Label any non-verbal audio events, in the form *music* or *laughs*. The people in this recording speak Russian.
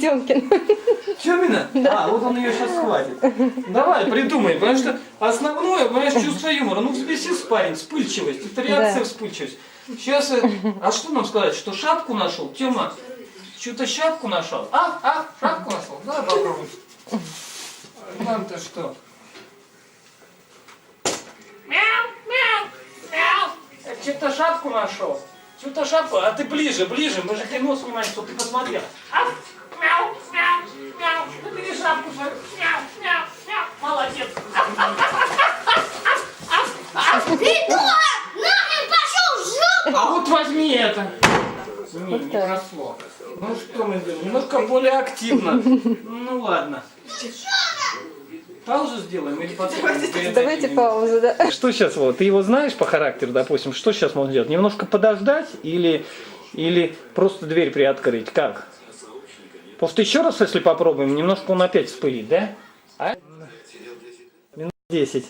Тёмкин. Чумина? А, вот он ее сейчас схватит. Давай, придумай, потому что основное, понимаешь, чувство юмора. Ну, взбесился парень, вспыльчивость. Это реакция Да. вспыльчивость. Сейчас, э, а что нам сказать, что шапку нашел? Тёма, что-то шапку нашел? А, а, шапку нашел? Давай попробуем. Нам-то что? Мяу, мяу, мяу. Что-то шапку нашел. Что-то шапку, а ты ближе, ближе, мы же кино снимаем, чтобы ты посмотрел. А, мяу, мяу, мяу. Забери шапку, свою. мяу, мяу, мяу. Молодец. Иду! Нахрен пошел в жопу! А вот возьми это. Не, не прошло. Ну что мы делаем? Немножко более активно. Ну ладно. Паузу сделаем или потом? Давайте паузу, да. *laughs* Что сейчас, вот, ты его знаешь по характеру, допустим, что сейчас можно делать? Немножко подождать или, или просто дверь приоткрыть? Как? Просто еще раз, если попробуем, немножко он опять вспылит, да? А? Минут 10.